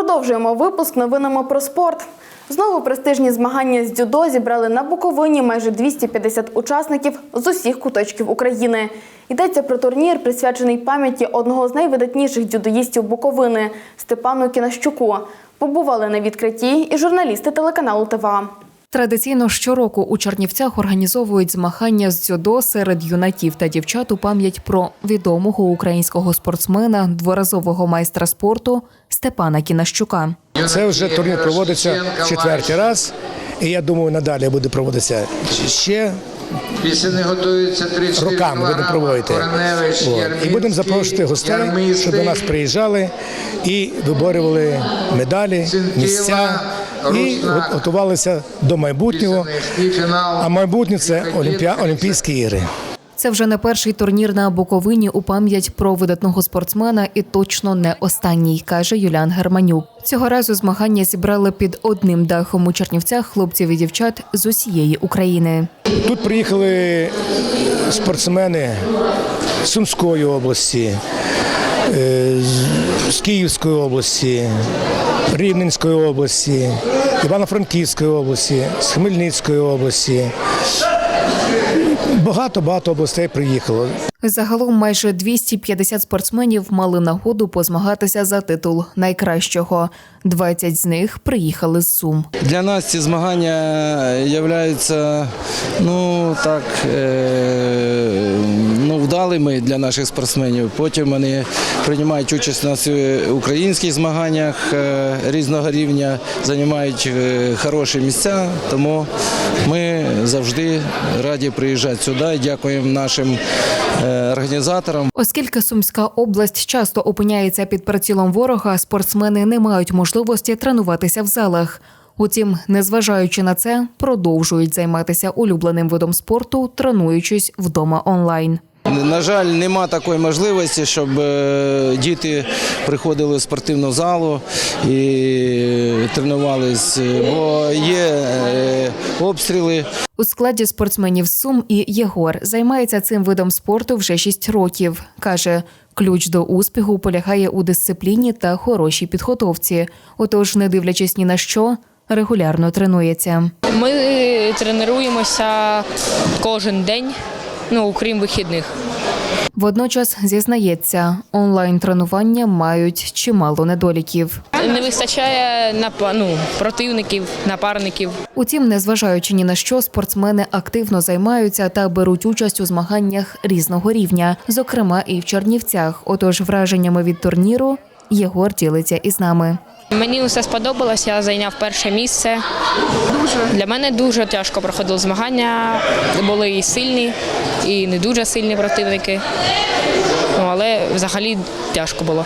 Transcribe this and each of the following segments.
Продовжуємо випуск новинами про спорт. Знову престижні змагання з дзюдо зібрали на Буковині майже 250 учасників з усіх куточків України. Йдеться про турнір, присвячений пам'яті одного з найвидатніших дзюдоїстів Буковини Степану Кінащуку. Побували на відкритті і журналісти телеканалу ТВА. Традиційно щороку у Чернівцях організовують змагання з дзюдо серед юнаків та дівчат у пам'ять про відомого українського спортсмена, дворазового майстра спорту Степана Кінащука. Це вже турнір проводиться в четвертий раз, і я думаю, надалі буде проводитися ще Після готуються 34 роками будемо проводити. І будемо запрошувати гостей, щоб до нас приїжджали і виборювали медалі, місця і готувалися до майбутнього. фінал. А майбутнє це. Олімпійські ігри. Це вже не перший турнір на Буковині у пам'ять про видатного спортсмена і точно не останній, каже Юліан Германюк. Цього разу змагання зібрали під одним дахом у Чернівцях хлопців і дівчат з усієї України. Тут приїхали спортсмени з Сумської області, е, з- з Київської області, Рівненської області, Івано-Франківської області, з Хмельницької області. Багато-багато областей приїхало. Загалом майже 250 спортсменів мали нагоду позмагатися за титул найкращого. 20 з них приїхали з Сум. Для нас ці змагання являються ну так е, вдалими для наших спортсменів. Потім вони приймають участь на українських змаганнях е, різного рівня, займають е, хороші місця. Тому ми завжди раді приїжджати сюди. Дякуємо нашим е, організаторам. Оскільки Сумська область часто опиняється під прицілом ворога, спортсмени не мають можливості тренуватися в залах. Утім, незважаючи на це, продовжують займатися улюбленим видом спорту, тренуючись вдома онлайн. На жаль, нема такої можливості, щоб е, діти приходили в спортивну залу і тренувались, бо є е, обстріли. У складі спортсменів Сум і Єгор займається цим видом спорту вже 6 років. Каже, ключ до успіху полягає у дисципліні та хорошій підготовці. Отож, не дивлячись ні на що, регулярно тренується. Ми тренуємося кожен день, ну окрім вихідних. Водночас зізнається, онлайн тренування мають чимало недоліків. Не вистачає напа- ну, противників, напарників. Утім, незважаючи ні на що, спортсмени активно займаються та беруть участь у змаганнях різного рівня, зокрема і в Чернівцях. Отож, враженнями від турніру Єгор ділиться із нами. Мені усе сподобалось, я зайняв перше місце. Дуже. Для мене дуже тяжко проходили змагання. Були і сильні, і не дуже сильні противники. Ну, але взагалі тяжко було.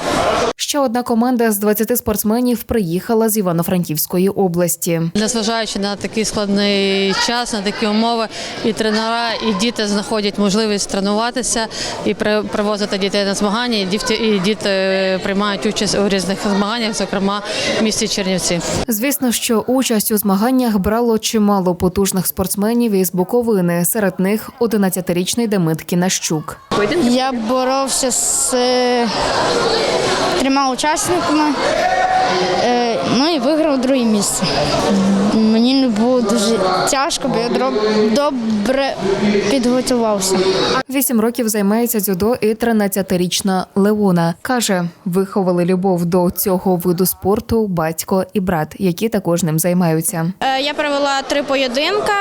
Ще одна команда з 20 спортсменів приїхала з Івано-Франківської області. Незважаючи на такий складний час, на такі умови, і тренера, і діти знаходять можливість тренуватися і при- привозити дітей на змагання. І діти, і діти приймають участь у різних змаганнях, зокрема в місті Чернівці. Звісно, що участь у змаганнях брало чимало потужних спортсменів із Буковини. Серед них 11-річний Демид Кінащук. Я боровся з е, трьома учасниками, е, ну і виграв друге місце. Мені не було дуже тяжко, бо я добре підготувався. Вісім років займається дзюдо і 13-річна Леона. Каже, виховали любов до цього виду спорту батько і брат, які також ним займаються. Е, Я провела три поєдинка.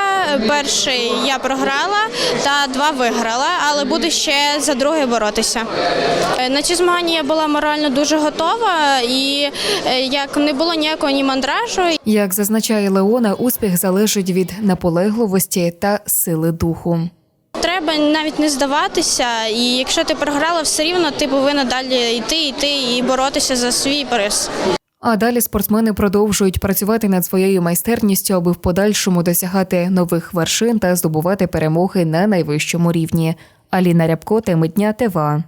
Перший я програла та два виграла, але буду ще за другий боротися. Е, На ці змагання я була морально дуже готова, і е, як не було ніякого ні мандражу, Як зазначає Леона, успіх залежить від наполегливості та сили духу. треба навіть не здаватися. І якщо ти програла, все рівно ти повинна далі йти, йти і боротися за свій приз. А далі спортсмени продовжують працювати над своєю майстерністю, аби в подальшому досягати нових вершин та здобувати перемоги на найвищому рівні. Аліна Рябко, теми дня ТВА.